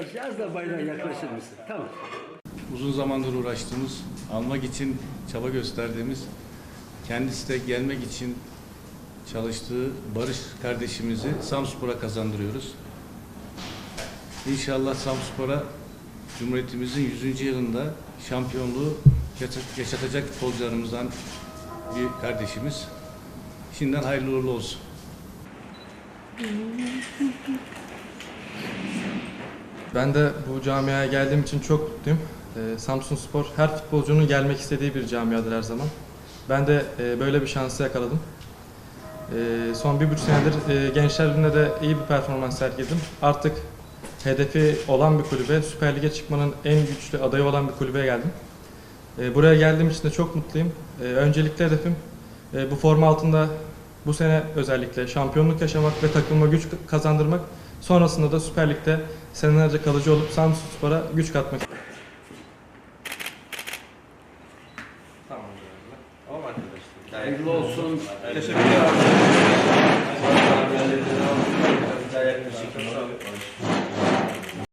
Az da bayrağa yaklaşır mısın? Tamam. uzun zamandır uğraştığımız, almak için çaba gösterdiğimiz, kendisi de gelmek için çalıştığı Barış kardeşimizi Samspor'a kazandırıyoruz. İnşallah Samspor'a Cumhuriyetimizin 100. yılında şampiyonluğu yaşa- yaşatacak futbolcularımızdan bir kardeşimiz. Şimdiden hayırlı uğurlu olsun. Ben de bu camiaya geldiğim için çok mutluyum. Ee, Samsun Spor her futbolcunun gelmek istediği bir camiadır her zaman. Ben de e, böyle bir şansı yakaladım. E, son bir buçuk senedir e, Gençler Birliği'nde de iyi bir performans sergiledim. Artık hedefi olan bir kulübe, Süper Lig'e çıkmanın en güçlü adayı olan bir kulübe geldim. E, buraya geldiğim için de çok mutluyum. E, öncelikli hedefim e, bu forma altında bu sene özellikle şampiyonluk yaşamak ve takımıma güç kazandırmak. Sonrasında da Süper Lig'de senelerce kalıcı olup Samsun Spor'a güç katmak Hayırlı olsun. Teşekkür ederim.